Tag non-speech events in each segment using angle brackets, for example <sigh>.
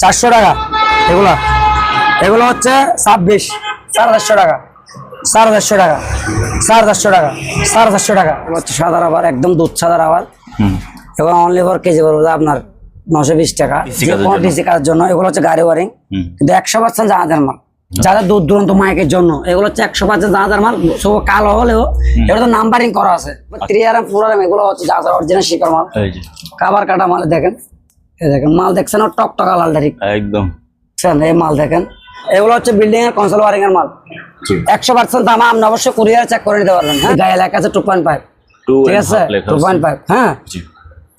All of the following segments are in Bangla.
চারশো টাকা। এগুলা। এগুলো হচ্ছে ছাব্বিশ। সাড়ে চারশো টাকা। সাড়ে চারশো টাকা। সাড়ে চারশো টাকা। সাড়ে চারশো টাকা। হচ্ছে সাদা রাবার একদম দুধ সাদা রাবার হুম। এবং অনলি ফর কেজি পড়বে আপনার নশো বিশ টাকা। কোনো। ডিসি কাজের জন্য। এগুলো হচ্ছে গাড়ি ওয়ারিং। কিন্তু একশো পার্সেন্ট জাহাজের মাল। যাদের দূর দূরান্ত মাইকের জন্য। এগুলো হচ্ছে একশো পার্সেন্ট জাহাজের মাল। সব কালো হলেও এগুলো তো নাম্বারিং করা আছে। থ্রি আর এম ফোর আর এগুলো হচ্ছে জাহাজের অরিজিনাল শিকার মাল। কাবার কাটা মাল দেখেন। দেখেন মাল দেখছেন টক টকা লাল একদম। এই মাল দেখেন। এগুলো হচ্ছে বিল্ডিং এর কনসোল ওয়ারিং এর মাল। একশো পার্সেন্ট দাম আপনি অবশ্যই কুরিয়ার চেক করে নিতে পারবেন হ্যাঁ? গায়ে লেখা আছে টু পয়েন্ট ফাইভ ঠিক আছে? টু পয়েন্ট ফাইভ হ্যাঁ?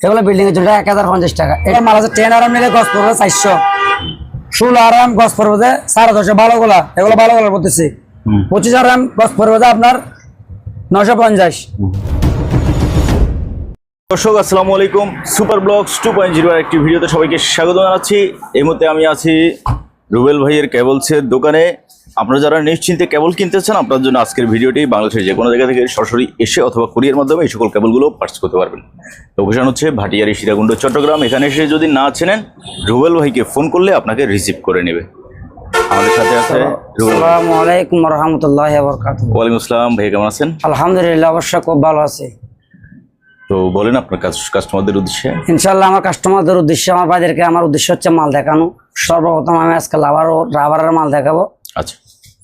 এগুলো বিল্ডিং এর জন্য এক হাজার পঞ্চাশ টাকা। এটা মাল আছে টেন আরাম নিলে গছ পড়বে চারশো। ষোলো আরাম গছ পড়বে যে সাড়ে দশশো ভালো গুলা এগুলো ভালো গুলা বলতেছি পঁচিশ আরাম গছ পড়বে যে আপনার নশো পঞ্চাশ। দর্শক আসসালামু আলাইকুম। Super blogs two point zero একটি ভিডিওতে সবাইকে স্বাগত জানাচ্ছি। এই মুহূর্তে আমি আছি রুবেল ভাইয়ের কেবলসের দোকানে। আপনারা যারা নিশ্চিন্তে কেবল কিনতে চান আপনার জন্য আজকের ভিডিওটি বাংলাদেশের যে কোনো জায়গা থেকে সরাসরি এসে অথবা কুরিয়ার মাধ্যমে এই সকল কেবলগুলো পার্চেস করতে পারবেন। লোকেশন হচ্ছে ভাটিয়ারি সীতাকুণ্ড চট্টগ্রাম। এখানে এসে যদি না চেনেন রুবেল ভাইকে ফোন করলে আপনাকে রিসিভ করে নেবে। আমাদের সাথে আছে রুবেল। আসসালামু আলাইকুম রহমতুল্লাহ আসসালাম। ভাই কেমন আছেন? আলহামদুলিল্লাহ অবশ্যই খুব ভালো আছি। তো বলেন আপনার কাস- কাস্টমারদের উদ্দেশ্যে। ইনশাল্লাহ আমার কাস্টমারদের উদ্দেশ্যে আমার ভাইদেরকে আমার উদ্দেশ্য হচ্ছে মাল দেখানো। সর্বপ্রথম আমি আজকে লাভার ও রাবারের মাল দেখাবো। আচ্ছা।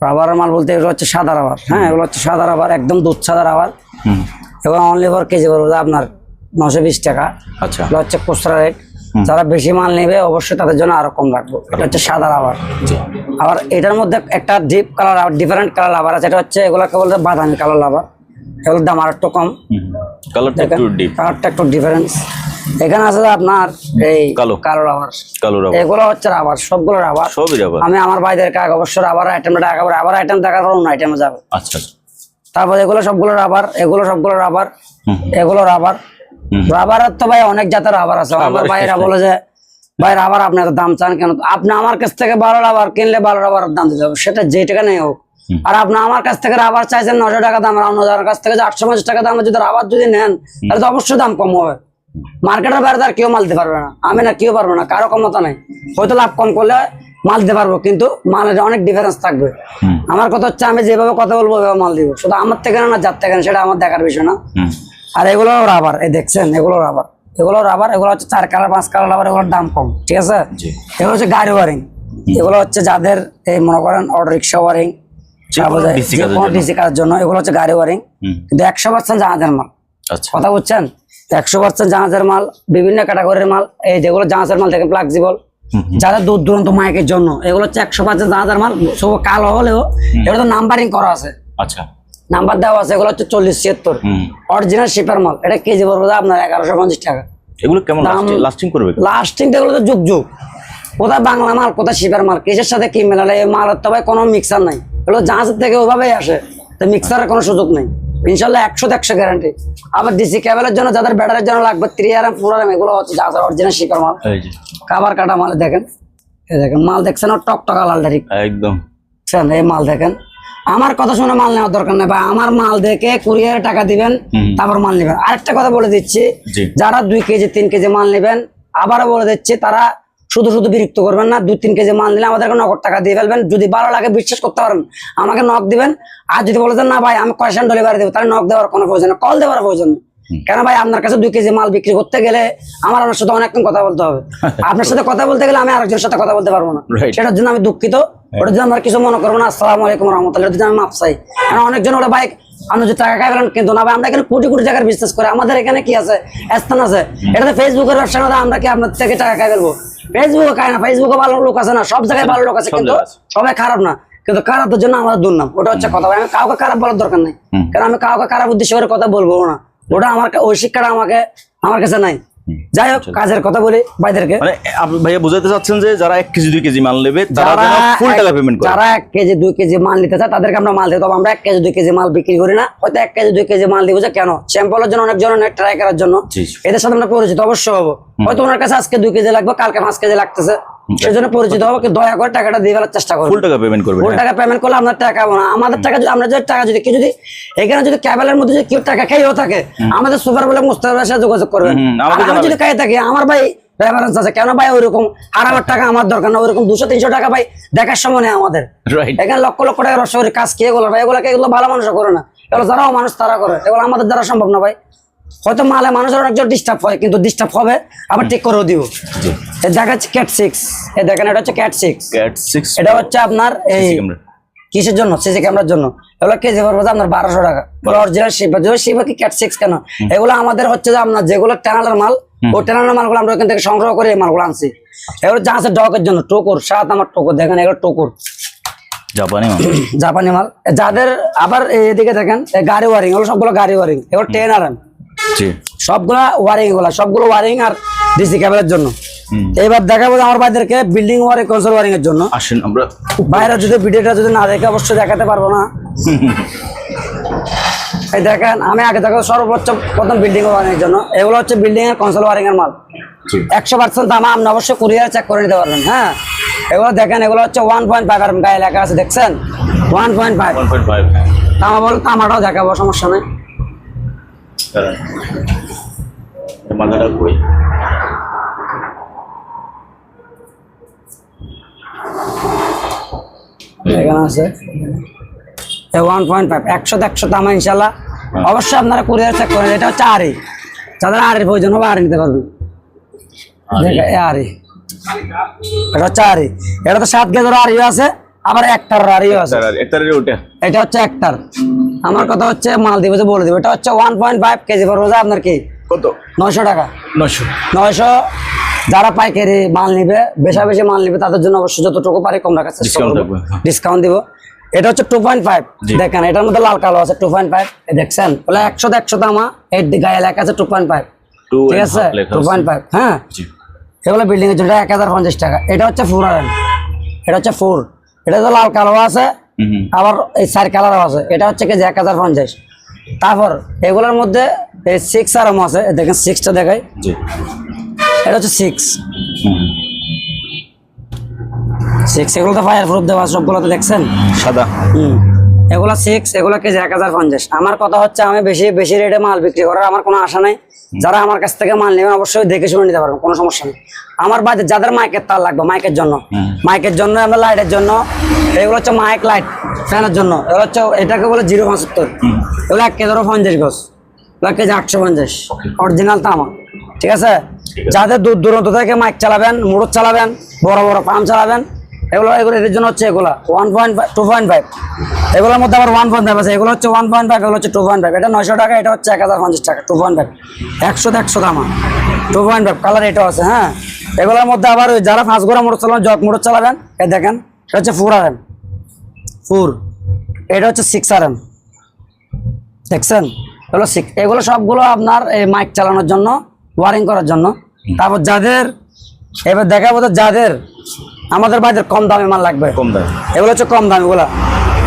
রাবারের মাল বলতে এগুলো হচ্ছে সাদা রাবার হ্যাঁ এগুলো হচ্ছে সাদা রাবার একদম দুধ সাদা রাবার এবং অনলি ফর কেজি পড়বে আপনার নশো বিশ টাকা। আচ্ছা। এগুলো হচ্ছে খুচরা রেট যারা বেশি মাল নেবে অবশ্যই তাদের জন্য আরও কম রাখব। এটা হচ্ছে সাদা রাবার আবার এটার মধ্যে একটা ডিপ কালার ডিফারেন্ট কালার লাভার আছে। এটা হচ্ছে এগুলোকে বলতে বাদামি কালার লাভার এগুলোর দাম আর একটু কম কালারটা একটু ডিপ কালারটা একটু ডিফারেন্স এখানে আছে আপনার এই কালো। কালো রাবার কালো রাবার এগুলো হচ্ছে রাবার সবগুলো রাবার সবই রাবার আমি আমার ভাইদেরকে আগে অবশ্যই রাবার আইটেম দেখাবো। রাবার আইটেম দেখার পর অন্য আইটেমে যাবে। আচ্ছা। তারপর এগুলো সবগুলো রাবার এগুলো সবগুলো রাবার এগুলো রাবার হুম। তো ভাই অনেক জাতের রাবার আছে। আমার ভাইরা বলে যে ভাই রাবার আপনি এত দাম চান কেন? আপনি আমার কাছ থেকে ভালো রাবার কিনলে ভালো রাবার দাম দিতে হবে। সেটা যে টাকা নেই হোক। আর আপনি আমার কাছ থেকে রাবার চাইছেন নশো টাকা দাম আর অন্যজনের কাছ থেকে আটশো পঞ্চাশ টাকা দাম যদি রাবার যদি নেন তাহলে তো অবশ্যই দাম কম হবে। মার্কেটের বাইরে আর কেউ মাল দিতে পারবে না। আমি না কেউ পারব না কারও ক্ষমতা নেই। হয়তো লাভ কম করলে মাল দিতে পারব কিন্তু মালের অনেক ডিফারেন্স থাকবে। আমার কথা হচ্ছে আমি যেভাবে কথা বলব ওইভাবে মাল দিব। শুধু আমার থেকে না যার থেকে না সেটা আমার দেখার বিষয় না। আর এগুলো রাবার এই দেখছেন এগুলো রাবার। এগুলো রাবার এগুলো হচ্ছে চার কালার পাঁচ কালার রাবার এগুলোর দাম কম ঠিক আছে? এগুলো হচ্ছে গাড়ি ওয়ারিং। এগুলো হচ্ছে যাদের এই মনে করেন অটো রিক্সা ওয়ারিং ডিসি কাজের জন্য। এগুলো হচ্ছে গাড়ি ওয়ারিং। কিন্তু একশো পার্সেন্ট জাহাজের মাল। আচ্ছা। কথা বুঝছেন? একশো পার্সেন্ট জাহাজের মাল বিভিন্ন ক্যাটাগরির মাল এই যেগুলো জাহাজের মাল দেখেন ফ্লাক্সিবল হুম হুম। দূর দূরান্ত মাইকের জন্য এগুলো হচ্ছে একশো পার্সেন্ট জাহাজের মাল সব কালো হলেও এগুলো তো নাম্বারিং করা আছে। আচ্ছা। নাম্বার দেওয়া আছে এগুলো হচ্ছে চল্লিশ ছিয়াত্তর। অরিজিনাল শিপার মাল এটা কেজি পড়বে আপনার এগারোশো পঞ্চাশ টাকা। এগুলো কেমন লাস্টিং করবে লাস্টিং এগুলো তো যুগ যুগ। কোথায় বাংলা মাল কোথায় শিপার মাল? কিসের সাথে কি মেলালে? এই মালের তো ভাই কোনো মিক্সার নাই। এগুলো জাহাজের থেকে ওইভাবেই আসে। তো মিক্সারের কোনো সুযোগ নেই। ইনশাল্লাহ একশো একশো গ্যারান্টি আবার ডিসি ক্যাবেলের জন্য যাদের ব্যাটারির জন্য লাগবে থ্রি আর ফোর আর এগুলো হচ্ছে জাহাজের অরিজিনাল শিপার মাল। কাবার কাটা মাল দেখেন। এই দেখেন মাল দেখছেন ওর টক টকা লাল ডারি একদম। এই মাল দেখেন। আমার কথা শুনে মাল নেওয়ার দরকার নেই ভাই। আমার মাল দেখে কুরিয়ারে টাকা দিবেন তারপর মাল নেবেন। আরেকটা কথা বলে দিচ্ছি যারা দুই কেজি তিন কেজি মাল নেবেন আবারও বলে দিচ্ছি তারা শুধু শুধু বিরক্ত করবেন না দু তিন কেজি মাল নিলে আমাদেরকে নগদ টাকা দিয়ে ফেলবেন। যদি ভালো লাগে বিশ্বাস করতে পারেন আমাকে নক দিবেন। আর যদি বলেছেন না ভাই আমি কয়েশন ডেলিভারি দেবো তাহলে নক দেওয়ার কোনো প্রয়োজন কল দেওয়ার প্রয়োজন কেন ভাই আপনার কাছে দুই কেজি মাল বিক্রি করতে গেলে আমার আপনার সাথে অনেকক্ষণ কথা বলতে হবে। <laughs> আপনার সাথে কথা বলতে গেলে আমি আরেকজনের সাথে কথা বলতে পারব না। সেটার জন্য আমি দুঃখিত। ওটার জন্য আমরা কিছু মনে করব না। আসসালামু আলাইকুম রহমতুল্লাহ। জন্য আমি মাপ চাই। কারণ অনেকজন ওরা ভাই আপনি যদি টাকা খাইবেন কিন্তু না ভাই আমরা এখানে কোটি কোটি টাকার বিজনেস করে। আমাদের এখানে কি আছে? স্থান আছে। এটাতে ফেসবুকের ব্যবসা আমরা কি আপনার থেকে টাকা খাই ফেলব? ফেসবুকে খায় না? ফেসবুকে ভালো লোক আছে না? সব জায়গায় ভালো লোক আছে কিন্তু সবাই খারাপ না। কিন্তু খারাপের জন্য আমাদের দুর্নাম। ওটা হচ্ছে কথা। আমি কাউকে খারাপ বলার দরকার নাই। কারণ আমি কাউকে খারাপ উদ্দেশ্য করে কথা বলব না। ওটা আমার ওই শিক্ষাটা আমাকে আমার কাছে নাই। যাই হোক কাজের কথা বলি ভাইদেরকে। মানে আপনি ভাইয়া বুঝাতে চাচ্ছেন যে যারা এক কেজি দুই কেজি মাল নেবে তারা ফুল টাকা পেমেন্ট করে। যারা এক কেজি দুই কেজি মাল নিতে চায় তাদেরকে আমরা মাল দিই তবে আমরা এক কেজি দুই কেজি মাল বিক্রি করি না। হয়তো এক কেজি দুই কেজি মাল দিব যে কেন? স্যাম্পলের জন্য অনেক জন অনেক ট্রাই করার জন্য। এদের সাথে আমরা পরিচিত অবশ্যই হব। হয়তো ওনার কাছে আজকে দুই কেজি লাগবে কালকে পাঁচ কেজি লাগতেছে। সেজন্য পরিচিত হব কিন্তু দয়া করে টাকাটা দিয়ে ফেলার চেষ্টা করব ফুল টাকা পেমেন্ট করবে ফুল টাকা পেমেন্ট করলে আপনার টাকা পাবো না। আমাদের টাকা যদি আমরা যদি টাকা যদি কেউ যদি এখানে যদি ক্যাবেলের মধ্যে যদি কেউ টাকা খাইও থাকে আমাদের সুপার বলে মুস্তাফার সাথে যোগাযোগ করবেন। আর। যদি খাই থাকি আমার ভাই রেফারেন্স আছে। কেন ভাই ওইরকম? আড়াবার টাকা আমার দরকার না ওইরকম দুশো তিনশো টাকা ভাই দেখার সময় নেই আমাদের। এখানে লক্ষ লক্ষ টাকা রসা করে কাজ কে এগুলো? ভাই এগুলো এগুলো ভালো মানুষ করে না। এগুলো যারাও মানুষ তারা করে। এগুলো আমাদের দ্বারা সম্ভব না ভাই। হয়তো মালে মানুষের অনেকজন ডিস্টার্ব হয় কিন্তু ডিস্টার্ব হবে আবার ঠিক করেও দিব। দেখাচ্ছে ক্যাট সিক্স এ দেখেন এটা হচ্ছে ক্যাট সিক্স ক্যাট সিক্স এটা হচ্ছে আপনার এই কিসের জন্য? সিসি ক্যামেরার জন্য। এগুলো কেজি পড়বে আপনার বারোশো টাকা। অরিজিনাল যদি শিবা কি ক্যাট সিক্স কেন? এগুলো আমাদের হচ্ছে যে আপনার যেগুলো টেনালের মাল ও টেনালের মালগুলো আমরা ওখান থেকে সংগ্রহ করে মালগুলো আনছি। এগুলো যা আছে ডকের জন্য টোকর সাত আমার টোকর দেখেন এগুলো টোকর। জাপানি মাল। <clears throat> জাপানি মাল। যাদের আবার এদিকে দেখেন গাড়ি ওয়ারিং এগুলো সবগুলো গাড়ি ওয়ারিং। এগুলো টেন আর সবগুলা ওয়ারিং এগুলো সবগুলো ওয়ারিং আর ডিসি কেবলের জন্য। হুম। এইবার দেখাবো আমার ভাইদেরকে বিল্ডিং ওয়ারিং কনসোল ওয়ারিং এর জন্য। আসেন আমরা। বাইরে যদি ভিডিওটা যদি না দেখে অবশ্যই দেখাতে পারব না। <laughs> এই দেখেন আমি আগে দেখো সর্বোচ্চ প্রথম বিল্ডিং ওয়ারিং জন্য। এগুলো হচ্ছে বিল্ডিং এর কনসোল ওয়ারিং এর মাল। একশো পার্সেন্ট দাম আপনি অবশ্যই কুরিয়ার চেক করে নিতে পারবেন হ্যাঁ? এগুলো দেখেন এগুলো হচ্ছে ওয়ান পয়েন্ট ফাইভ আর গায়ে লেখা আছে দেখছেন? One point five one point five তামা বল তামাটাও দেখাবো সমস্যা নেই। এখানে আছে। ওয়ান পয়েন্ট ফাইভ একশো একশো তামা ইনশাল্লাহ অবশ্যই আপনারা কুরিয়ার চেক করেন এটা হচ্ছে আরি। যাদের আরির প্রয়োজন হবে আরি নিতে পারবেন। আরি। এটা হচ্ছে আরি। এটা তো সাত গেজের আরিও আছে আবার একটার আরিও আছে। এটা হচ্ছে একটার। আমার কথা হচ্ছে মাল দিব যে বলে দিব এটা হচ্ছে ওয়ান পয়েন্ট ফাইভ কেজি পড়বে যে আপনার কি? কত? নয়শো টাকা। নশো নয়শো। যারা পাইকারি মাল নিবে বেশা বেশি মাল নিবে তাদের জন্য অবশ্যই যতটুকু পারি কম রাখার চেষ্টা করব। হ্যাঁ। ডিসকাউন্ট দিব। এটা হচ্ছে টু পয়েন্ট ফাইভ। দেখেন এটার মধ্যে লাল কালো আছে টু পয়েন্ট ফাইভ দেখছেন? বলে একশো একশো দামা এর গায়ে লেখা আছে টু পয়েন্ট ফাইভ ঠিক আছে? টু। পয়েন্ট ফাইভ হ্যাঁ? এগুলো বিল্ডিং এর জন্য এক হাজার পঞ্চাশ টাকা। এটা হচ্ছে ফোর আর এটা হচ্ছে ফোর এটা তো লাল কালো আছে। আবার এই চার কালারও আছে। এটা হচ্ছে কি যে এক হাজার পঞ্চাশ। তারপর এগুলোর মধ্যে এই সিক্স আর আছে। দেখেন সিক্সটা দেখাই। জি। এটা হচ্ছে সিক্স। সিক্স এগুলো তো ফায়ার প্রুফ দেওয়া সবগুলো তো দেখছেন? সাদা। হুম। এগুলো সিক্স এগুলো কেজি এক হাজার পঞ্চাশ। আমার কথা হচ্ছে আমি বেশি বেশি রেটে মাল বিক্রি করার আমার কোনো আশা নাই। যারা আমার কাছ থেকে মাল নেবেন অবশ্যই দেখে শুনে নিতে পারবেন কোনো সমস্যা নেই। আমার বাড়িতে যাদের মাইকের তার লাগবে মাইকের জন্য। মাইকের জন্য আমরা লাইটের জন্য এগুলো হচ্ছে মাইক লাইট ফ্যানের জন্য। এগুলো হচ্ছে এটাকে বলে জিরো পঁচাত্তর। এগুলো এক কেজি পঞ্চাশ গজ। এগুলো কেজি আটশো পঞ্চাশ। অরিজিনাল তামা। ঠিক আছে? যাদের দূর দূরান্ত থেকে মাইক চালাবেন মোটর চালাবেন বড় বড় পাম্প চালাবেন এগুলো এগুলো এদের জন্য হচ্ছে এগুলো one point two point five এগুলোর মধ্যে আবার ওয়ান পয়েন্ট ফাইভ আছে। এগুলো হচ্ছে ওয়ান পয়েন্ট ফাইভ এগুলো হচ্ছে টু পয়েন্ট ফাইভ এটা নয়শো টাকা, এটা হচ্ছে এক হাজার পঞ্চাশ টাকা টু পয়েন্ট ফাইভ একশো একশো দামা। টু পয়েন্ট ফাইভ কালার এটাও আছে হ্যাঁ? এগুলোর মধ্যে আবার ওই যারা ফাঁস গোড়া মোটর চালাবেন জগ মোটর চালাবেন এই দেখেন, এটা হচ্ছে ফোর আর এম ফোর এটা হচ্ছে সিক্স আর এম দেখছেন? এগুলো সিক্স এগুলো সবগুলো আপনার এই মাইক চালানোর জন্য ওয়ারিং করার জন্য। তারপর যাদের, এবার দেখাবো তো যাদের আমাদের বাজার কম দামে মাল লাগবে। কম দাম। এগুলো হচ্ছে কম দাম এগুলো।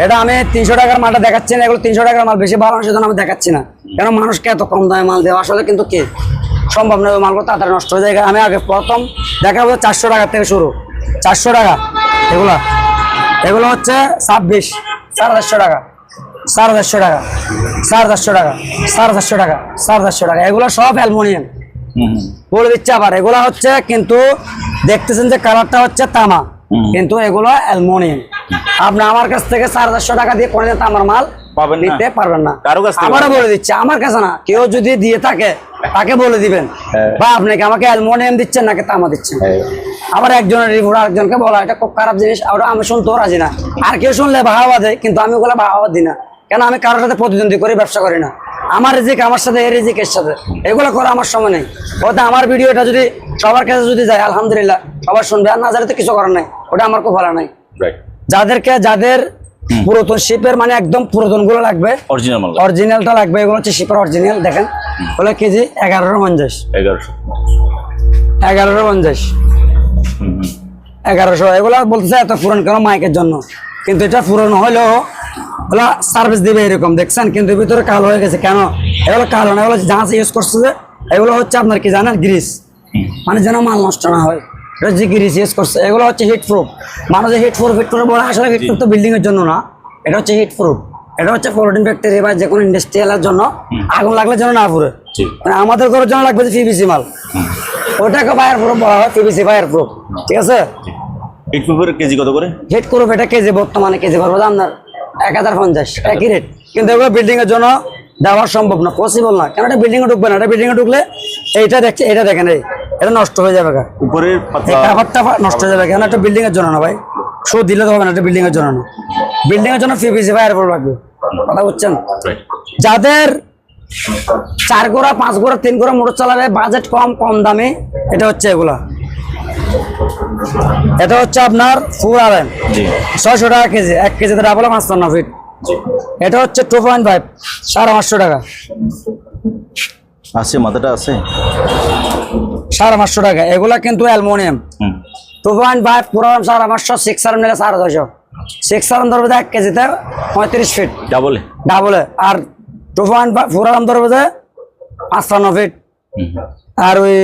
এটা আমি তিনশো টাকার মালটা দেখাচ্ছি না এগুলো তিনশো টাকার মাল বেশি ভালো সেজন্য আমি দেখাচ্ছি না। কেন মানুষকে এত কম দামে মাল দেওয়া আসলে কিন্তু কি? সম্ভব নয় ওই মালগুলো তাড়াতাড়ি নষ্ট হয়ে যায়। আমি আগে প্রথম দেখাবো চারশো টাকার থেকে শুরু। চারশো টাকা এগুলা। এগুলো হচ্ছে ছাব্বিশ সাড়ে চারশো টাকা সাড়ে চারশো টাকা সাড়ে চারশো টাকা সাড়ে চারশো টাকা সাড়ে চারশো টাকা। এগুলো সব অ্যালমোনিয়াম। বলে দিচ্ছে আবার এগুলা হচ্ছে কিন্তু দেখতেছেন যে কালারটা হচ্ছে তামা কিন্তু এগুলো অ্যালমোনিয়াম। আপনি আমার কাছ থেকে সাড়ে চারশো টাকা দিয়ে কোনোদিন তামার মাল পাবেন নিতে পারবেন না। আবারও বলে দিচ্ছে আমার কাছে না কেউ যদি দিয়ে থাকে তাকে বলে দিবেন। হ্যাঁ। বা আপনাকে আমাকে অ্যালমোনিয়াম দিচ্ছেন নাকি তামা দিচ্ছেন? আবার একজনের রিপোর্ট আরেকজনকে বলা এটা খুব খারাপ জিনিস আর আমি শুনতেও রাজি না। আর কেউ শুনলে বাহাবা দেয় কিন্তু আমি ওগুলো বাহাবা দিই না। কেন আমি কারোর সাথে প্রতিদ্বন্দ্বী করে ব্যবসা করি না। আমার রিজিক আমার সাথে এর রিজিক এর সাথে। এগুলো করা আমার সময় নেই। ওতে আমার ভিডিওটা যদি সবার কাছে যদি যায় আলহামদুলিল্লাহ সবার শুনবে। আর না জানে তো কিছু করার নাই। ওটা আমার খুব ভালো নাই যাদেরকে যাদের পুরাতন শিপের মানে একদম পুরাতনগুলো লাগবে অরিজিনাল অরিজিনালটা লাগবে এগুলো হচ্ছে শিপের অরিজিনাল দেখেন। ওগুলো কেজি এগারোশো পঞ্চাশ। এগারোশো এগারোশো পঞ্চাশ। এগারোশো এগুলো বলতেছে এত পুরন কেন মাইকের জন্য? কিন্তু এটা পুরন হলেও ওগুলো সার্ভিস দিবে এরকম দেখছেন? কিন্তু ভিতরে কালো হয়ে গেছে। কেন? এগুলো কালো না এগুলো জাহাজ ইউজ করছে যে এগুলো হচ্ছে আপনার কি জানেন? গ্রিস মানে যেন মাল নষ্ট না হয়। এটা যে গ্রিস ইউজ করছে এগুলো হচ্ছে হিট প্রুফ মানুষ হিট প্রুফ হিট প্রুফ বলে আসলে হিট প্রুফ তো বিল্ডিং এর জন্য না। এটা হচ্ছে হিট প্রুফ এটা হচ্ছে প্রোটিন ফ্যাক্টরি বা যে কোনো ইন্ডাস্ট্রিয়ালের জন্য আগুন লাগলে যেন না পুরে মানে আমাদের ঘরের জন্য লাগবে যে পিভিসি মাল। ওটাকে ফায়ার প্রুফ বলা হয় পিভিসি ফায়ার প্রুফ ঠিক আছে? হিট প্রুফের কেজি কত করে? হিট প্রুফ এটা কেজি বর্তমানে কেজি পড়বে আপনার এক হাজার পঞ্চাশ। একই রেট কিন্তু এগুলো বিল্ডিং এর জন্য দেওয়া সম্ভব না পসিবল না। কেন এটা বিল্ডিং এ ঢুকবে না? এটা বিল্ডিং এ ঢুকলে এইটা দেখছে এটা দেখেন এই এটা নষ্ট হয়ে যাবে। উপরের কাভারটা নষ্ট হয়ে যাবে। কেন একটা বিল্ডিং এর জন্য না ভাই? শো দিলে তো হবে না এটা বিল্ডিং এর জন্য না। বিল্ডিং এর জন্য পিভিসি ফায়ার প্রুফ লাগবে। কথা বুঝছেন? যাদের চার গোড়া পাঁচ গোড়া তিন গোড়া মোটর চালাবে বাজেট কম কম দামে এটা হচ্ছে এগুলা। এটা হচ্ছে আপনার ফুল জি। ছয়শো টাকা কেজি এক কেজিতে ডাবল পাঁচপান্ন ফিট এটা হচ্ছে টু পয়েন্ট ফাইভ সাড়ে পাঁচশো টাকা। আছে মাথাটা আছে? সাড়ে পাঁচশো টাকা। এগুলা কিন্তু অ্যালমোনিয়াম। টু পয়েন্ট ফাইভ পুরো সাড়ে পাঁচশো সিক্স আরাম নিলে সাড়ে ছয়শো। সিক্স আরাম ধরবে এক কেজিতে পঁয়ত্রিশ ফিট ডাবলে ডাবলে আর টু পয়েন্ট ফাইভ ফোর আরাম ধরবে পাঁচপান্ন ফিট আর ওই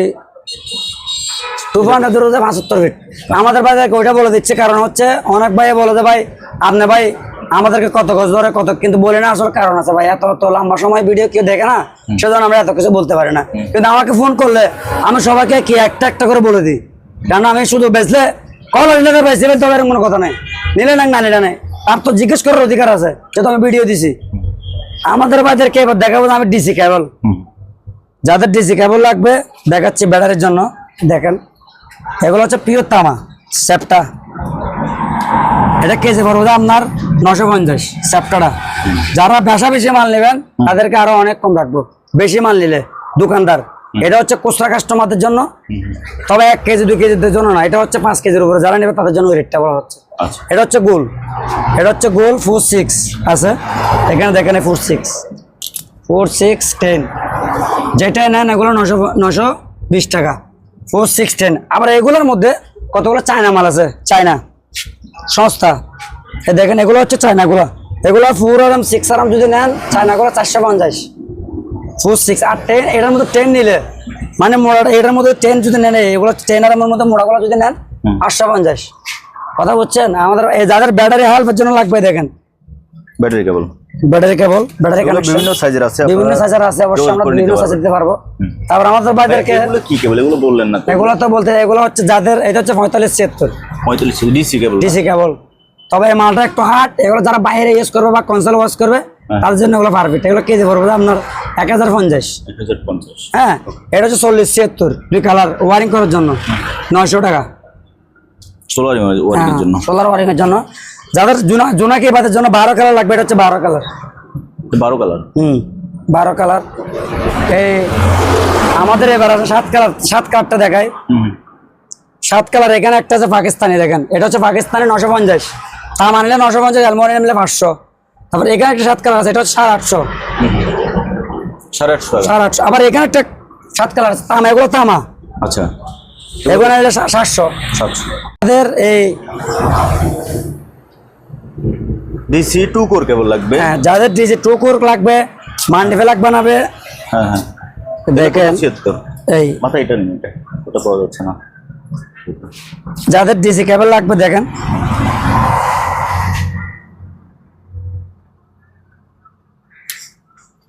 টু পয়েন্ট ধরবে যে পঁচাত্তর ফিট আমাদের ভাই ওইটা বলে দিচ্ছে কারণ হচ্ছে অনেক ভাই বলে যে ভাই আপনি ভাই আমাদেরকে কত গজ ধরে কত কিন্তু বলে না আসলে কারণ আছে ভাই এত তো লম্বা সময় ভিডিও কেউ দেখে না সেজন্য আমরা এত কিছু বলতে পারি না। কিন্তু আমাকে ফোন করলে আমি সবাইকে কি একটা একটা করে বলে দিই। কারণ আমি শুধু বেচলে কল নিলে বেচতে বেচতে হবে কোনো কথা নাই। নিলে না না নিলে নাই। তার তো জিজ্ঞেস করার অধিকার আছে যেহেতু আমি ভিডিও দিছি। আমাদের বাজারকে এবার দেখাবো যে আমি ডিসি কেবল যাদের ডিসি কেবল লাগবে দেখাচ্ছি ব্যাটারির জন্য। দেখেন। এগুলো হচ্ছে পিওর তামা স্যাপটা এটা কেজি পড়বে আপনার নশো পঞ্চাশ স্যাপটাটা যারা বেশা বেশি মাল নেবেন তাদেরকে আরও অনেক কম রাখব বেশি মাল নিলে দোকানদার। এটা হচ্ছে খুচরা কাস্টমারদের জন্য তবে এক কেজি দুই কেজিদের জন্য না এটা হচ্ছে পাঁচ কেজির উপরে। যারা নেবে তাদের জন্য রেটটা বলা হচ্ছে। আচ্ছা। এটা হচ্ছে গোল। এটা হচ্ছে গোল ফোর সিক্স আছে? এখানে দেখেন four six four six ten যেটা নেন এগুলো নশো নশো বিশ টাকা। ফোর সিক্স টেন আবার এগুলোর মধ্যে কতগুলো চায়না মাল আছে? চায়না সংস্থা। এ দেখেন এগুলো হচ্ছে চায়নাগুলো। এগুলো ফোর আরাম সিক্স আরাম যদি নেন চায়নাগুলো চারশো পঞ্চাশ। ফোর সিক্স আর টেন এটার মধ্যে টেন নিলে মানে মোড়াটা এটার মধ্যে টেন যদি নেন এগুলো টেন আরামের মধ্যে মোড়াগুলো যদি নেন আটশো পঞ্চাশ। কথা বুঝছেন? আমাদের এই যাদের ব্যাটারি হেল্পের জন্য লাগবে দেখেন। Battery cable battery cable battery connection বিভিন্ন সাইজের আছে বিভিন্ন সাইজের আছে অবশ্যই আমরা বিভিন্ন। সাইজে দিতে পারব। তারপর আমাদের বাজারকে এগুলো কি কেবল? এগুলো বললেন না এগুলো তো বলতে এগুলো হচ্ছে যাদের এটা হচ্ছে পঁয়তাল্লিশ ছিয়াত্তর। পঁয়তাল্লিশ ডিসি কেবল ডিসি কেবল। তবে এই মালটা একটু হার্ড এগুলো যারা বাইরে ইউজ করবে বা কনসোল ওয়াশ করবে তাদের জন্য এগুলো পারফেক্ট এগুলো কেজি পড়বে আপনার এক হাজার পঞ্চাশ। এক হাজার পঞ্চাশ। হ্যাঁ এটা হচ্ছে চল্লিশ ছিয়াত্তর। দুই কালার ওয়ারিং করার জন্য। নয়শো টাকা। সোলার ওয়ারিং এর জন্য। সোলার ওয়ারিং এর জন্য। যাদের জোনা জোনাকি বাদের জন্য বারো কালার লাগবে এটা হচ্ছে বারো কালার বারো কালার হুম বারো কালার এই আমাদের এবার আছে সাত কালার সাত কালারটা দেখায় হুম। সাত কালার এখানে একটা আছে পাকিস্তানি দেখেন। এটা হচ্ছে পাকিস্তানি নশো পঞ্চাশ। তাম আনলে নশো পঞ্চাশ অ্যালমোনিয়াম নিলে পাঁচশো। তারপর এখানে একটা সাত কালার আছে এটা হচ্ছে সাড়ে আটশো। সাড়ে আটশো সাড়ে আটশো। আবার এখানে একটা সাত কালার আছে তামা এগুলো তামা। আচ্ছা। এগুলো নিলে সাতশো। সাতশো। আমাদের এই ডিসি টু কোর কেবল লাগবে। হ্যাঁ, যাদের ডিজে টু কোর লাগবে মান্ডি ফেলাক বানাবে। হ্যাঁ হ্যাঁ। দেখেন এই। মাথা এটা নিন ওটা পাওয়া যাচ্ছে না। যাদের ডিসি কেবল লাগবে দেখেন।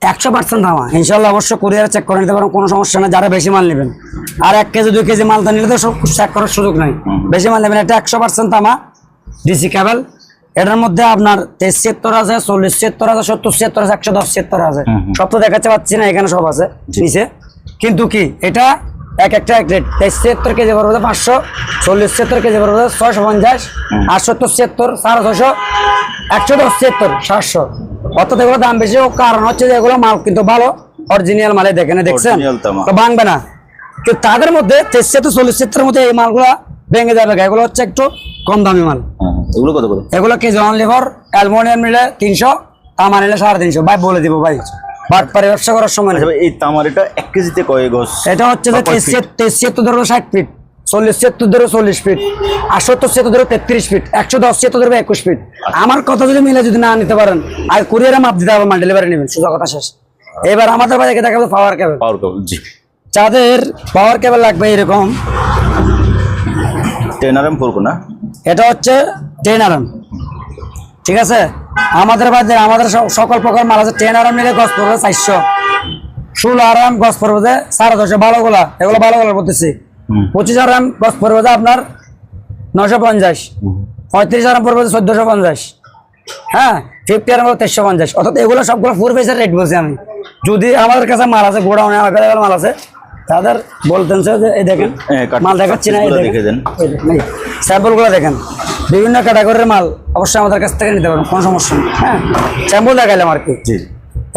একশো পার্সেন্ট দামা ইনশাল্লাহ অবশ্য কুরিয়ারে চেক করে নিতে পারেন কোনো সমস্যা নেই যারা বেশি মাল নেবেন। আর এক কেজি দুই কেজি মাল তো নিলে তো সব চেক করার সুযোগ নাই। বেশি মাল নেবেন এটা একশো পার্সেন্ট দামা ডিসি কেবল এটার মধ্যে আপনার তেইশ ছিয়াত্তর আছে চল্লিশ ছিয়াত্তর আছে সত্তর ছিয়াত্তর আছে একশো দশ ছিয়াত্তর আছে। সব তো দেখাতে পাচ্ছি না এখানে সব আছে নিচে। কিন্তু কি এটা এক একটা এক রেট। তেইশ ছিয়াত্তর কেজি পড়বে পাঁচশো চল্লিশ ছিয়াত্তর কেজি পড়বে ছয়শো পঞ্চাশ আর সত্তর ছিয়াত্তর সাড়ে ছশো একশো দশ ছিয়াত্তর সাতশো। অর্থাৎ এগুলো দাম বেশি কারণ হচ্ছে যে এগুলো মাল কিন্তু ভালো অরিজিনাল মালে দেখেন দেখছেন? তো ভাঙবে না। কিন্তু তাদের মধ্যে তেইশ ছিয়াত্তর চল্লিশ ছিয়াত্তরের মধ্যে এই মালগুলো ভেঙে যাবে এগুলো হচ্ছে একটু কম দামি মাল। হ্যাঁ হ্যাঁ। এগুলো কত করে? এগুলো কেজি অন লিভার অ্যালমোনিয়াম নিলে তিনশো তামা নিলে সাড়ে তিনশো। ভাই বলে দিব ভাই। বাট পারে ব্যবসা করার সময়। আচ্ছা এই তামার এটা এক কেজিতে কয় গজ? এটা হচ্ছে যে? তেইশ ছিয়াত্তর ধরো ষাট ফিট চল্লিশ ছিয়াত্তর ধরো চল্লিশ ফিট আর সত্তর ছিয়াত্তর ধরো তেত্রিশ ফিট একশো দশ ছিয়াত্তর ধরো একুশ ফিট আমার কথা যদি মিলে যদি না নিতে পারেন আর কুরিয়ারে মাপ দিতে হবে মাল ডেলিভারি নেবেন। সোজা কথা শেষ। এবার আমাদের বাড়িতে দেখাবো পাওয়ার কেবল পাওয়ার কেবল জি। যাদের পাওয়ার কেবল লাগবে এরকম টেন আর এম ফোর না? এটা হচ্ছে টেন আরাম। ঠিক আছে? আমাদের বাদে আমাদের সকল প্রকার মাল আছে। টেন আরাম নিলে গছ পড়বে চারশো। ষোলো আরাম গছ পড়বে যে সাড়ে দশে ভালো গুলা এগুলো ভালো গুলা বলতেছি পঁচিশ আর এম বস পড়বে যে আপনার নশো পঞ্চাশ। পঁয়ত্রিশ আর এম পড়বে চোদ্দশো পঞ্চাশ। হ্যাঁ? ফিফটি আর এম তেইশশো পঞ্চাশ। অর্থাৎ এগুলো সবগুলো ফোর পেসের রেট বলছি আমি। যদি আমাদের কাছে মাল আছে গোডাউনে অ্যাভেলেবেল মাল আছে তাদের বলতেন স্যার যে এই দেখেন হ্যাঁ, মাল দেখাচ্ছি না স্যাম্পলগুলো দেখেন। বিভিন্ন ক্যাটাগরির মাল অবশ্যই আমাদের কাছ থেকে নিতে পারবেন কোনো সমস্যা নেই হ্যাঁ? স্যাম্পল দেখাইলাম আর কি।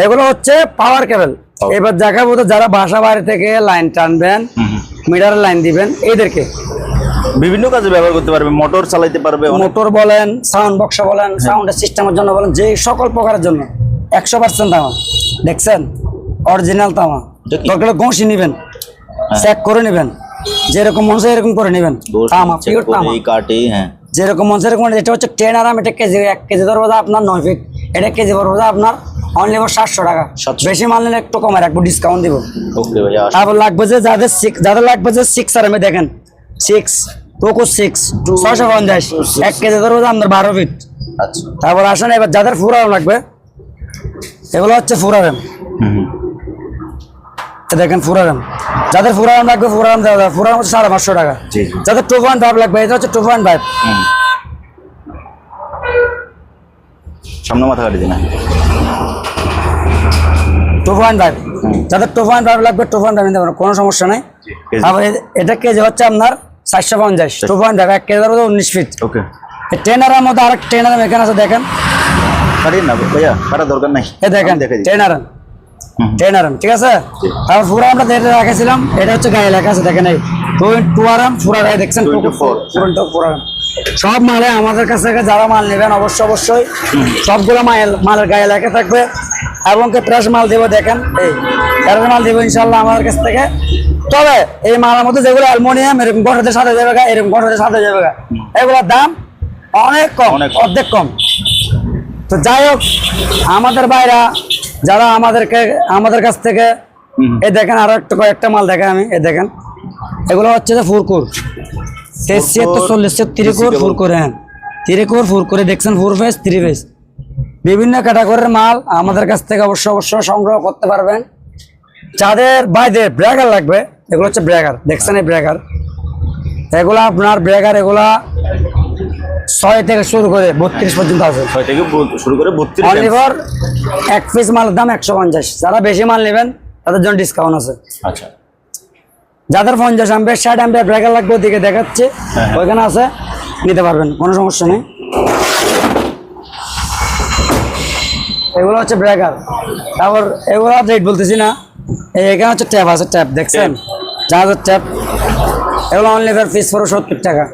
এগুলো হচ্ছে পাওয়ার কেবল এবার দেখাবো তো যারা বাসা বাড়ি থেকে লাইন টানবেন মিটার লাইন দিবেন এদেরকে বিভিন্ন কাজে ব্যবহার করতে পারবে মোটর চালাইতে পারবে মোটর বলেন সাউন্ড বক্স বলেন সাউন্ডের সিস্টেমের জন্য বলেন যে সকল প্রকারের জন্য। একশো পার্সেন্ট তামা। দেখছেন? অরিজিনাল তামা? দরকার ঘষি নেবেন। চেক করে নেবেন। যেরকম মন এরকম করে নেবেন। তামা পিওর তামা। এই হ্যাঁ। যেরকম মন এরকম এটা হচ্ছে টেন আরাম এটা কেজি এক কেজি ধরবো আপনার নয় ফিট এটা কেজি পড়ব আপনার অনলি সাতশো টাকা। 700 বেশি মাল নিলে একটু কমে রাখব ডিসকাউন্ট দিব। তারপর লাগবে যে যাদের সিক্স যাদের লাগবে যে সিক্স আর দেখেন। সিক্স পোকো সিক্স ছয়শো পঞ্চাশ এক কেজি ধরবো আপনার বারো ফিট আচ্ছা। তারপর আসেন এবার যাদের ফুর আরাম লাগবে এগুলো হচ্ছে ফুর। এ দেখেন ফুর আরাম যাদের ফুর আরাম লাগবে ফুর আরাম দেওয়া যাবে। ফুর আরাম হচ্ছে সাড়ে পাঁচশো টাকা। যাদের টু পয়েন্ট ফাইভ লাগবে এটা হচ্ছে টু পয়েন্ট ফাইভ সামনে মাথা কাটি দিন। টু পয়েন্ট ফাইভ যাদের টু পয়েন্ট ফাইভ লাগবে টু পয়েন্ট ফাইভ নিতে পারেন কোনো সমস্যা নেই। এ- এটা কেজি হচ্ছে আপনার চারশো পঞ্চাশ। টু পয়েন্ট ফাইভ এক কেজি ধরবো উনিশ ফিট ওকে। আরাম মধ্যে আরেক আরাম এখানে আছে দেখেন। কাটিয়ে না ভাইয়া কাটার দরকার নাই। এ দেখেন দেখাই দিচ্ছি। টেন আরাম ঠিক আছে? তারপর পুরো আমরা যেটা রেখেছিলাম এটা হচ্ছে গায়ে লেখা আছে দেখেন এই। টু আরাম পুরো গায়ে দেখছেন? 24 টোয়েন্টি ফোর আরাম সব মালে আমাদের কাছ থেকে যারা মাল নেবেন অবশ্যই অবশ্যই সবগুলো মাল মালের গায়ে লেখা থাকবে। এবং ফ্রেশ মাল দেবো দেখেন এই। ফ্রেশ মাল দেবো ইনশাল্লাহ আমাদের কাছ থেকে। তবে এই মালের মধ্যে যেগুলো অ্যালমোনিয়াম এরকম গঠনের সাথে যাবে গা এরকম গঠনের সাথে যাবে গা। এগুলোর দাম অনেক কম অনেক কম। অর্ধেক কম। তো যাই হোক আমাদের বাইরা যারা আমাদেরকে আমাদের কাছ থেকে এ দেখেন আরও একটা কয়েকটা মাল দেখেন আমি এ দেখেন। এগুলো হচ্ছে যে ফুরকুর। তেইশ ছিয়াত্তর চল্লিশ তিরিকুর ফুরকুর হ্যাঁ। তিরিকুর ফুরকুরে দেখছেন ফুর ফেস থ্রি ফেস বিভিন্ন ক্যাটাগরির মাল আমাদের কাছ থেকে অবশ্য অবশ্যই সংগ্রহ করতে পারবেন। যাদের বাইরে ব্র্যাগার লাগবে এগুলো হচ্ছে ব্র্যাগার দেখছেন এই ব্র্যাগার এগুলা আপনার ব্র্যাগার এগুলা ছয় থেকে শুরু করে বত্রিশ পর্যন্ত আছে। ছয় থেকে শুরু করে বত্রিশ অনলি এক পিস মালের দাম একশো পঞ্চাশ। যারা বেশি মাল নেবেন তাদের জন্য ডিসকাউন্ট আছে। আচ্ছা। যাদের পঞ্চাশ অ্যাম্পিয়ার ষাট অ্যাম্পিয়ার ব্রেকার লাগবে ওদিকে দেখাচ্ছে। হ্যাঁ। ওইখানে আছে নিতে পারবেন কোনো সমস্যা নেই। এগুলো হচ্ছে ব্রেকার তারপর এগুলো রেট বলতেছি না। এই এখানে হচ্ছে ট্যাপ আছে ট্যাপ দেখছেন? যাদের ট্যাপ এগুলো অনলি ফর পিস পড়ো সত্তর টাকা।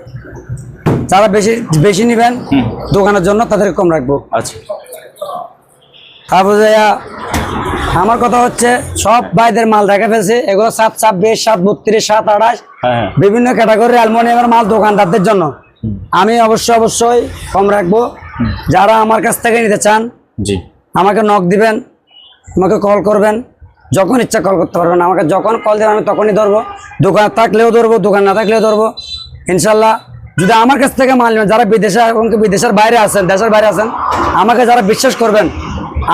যারা বেশি বেশি নেবেন দোকানের জন্য তাদের কম রাখব। আচ্ছা। তারপর আমার কথা হচ্ছে সব ভাইদের মাল দেখা ফেলছে। এগুলো সাত ছাব্বিশ সাত বত্রিশ সাত আঠাশ হ্যাঁ হ্যাঁ। বিভিন্ন ক্যাটাগরি অ্যালমোনিয়ামের মাল দোকানদারদের জন্য। আমি অবশ্যই অবশ্যই কম রাখব। যারা আমার কাছ থেকে নিতে চান জি। আমাকে নক দিবেন আমাকে কল করবেন যখন ইচ্ছা কল করতে পারবেন। আমাকে যখন কল দেবেন আমি তখনই ধরবো। দোকান থাকলেও ধরবো দোকান না থাকলেও ধরবো। ইনশাল্লাহ যদি আমার কাছ থেকে মাল নেবেন যারা বিদেশে এবং বিদেশের বাইরে আছেন, দেশের বাইরে আছেন, আমাকে যারা বিশ্বাস করবেন,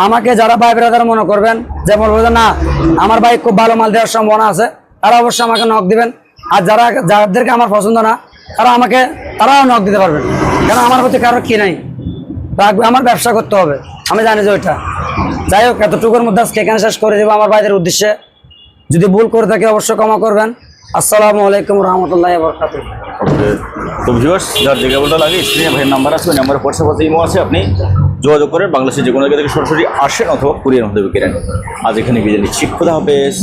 আমাকে যারা ভাই ব্রাদার মনে করবেন, যে বলব যে না, আমার ভাই খুব ভালো মাল দেওয়ার সম্ভাবনা আছে, তারা অবশ্যই আমাকে নখ দিবেন। আর যারা, যাদেরকে আমার পছন্দ না, তারা আমাকে, তারাও নখ দিতে পারবেন। কেন আমার প্রতি কারোর কী নাই? আমার ব্যবসা করতে হবে। আমি জানি যে ওইটা। যাই হোক, এতটুকুর মধ্যে আজকে এখানে শেষ করে দেবো আমার ভাইদের উদ্দেশ্যে। যদি ভুল করে থাকে, অবশ্যই ক্ষমা করবেন। আসসালামু আলাইকুম রহমতুল্লাহ বরকাত ওকে, তো ভিউয়ার্স যার যে কেবলটা লাগে স্ক্রিনে ভাইয়ের নাম্বার আছে, ওই নাম্বারে হোয়াটসঅ্যাপ আছে, ইমো আছে, আপনি যোগাযোগ করেন বাংলাদেশের যে কোনো জায়গা থেকে সরাসরি আসেন অথবা কুরিয়ার মধ্যে কেনেন আজ এখানে বিদায় নিচ্ছি। খুদা হাফেজ।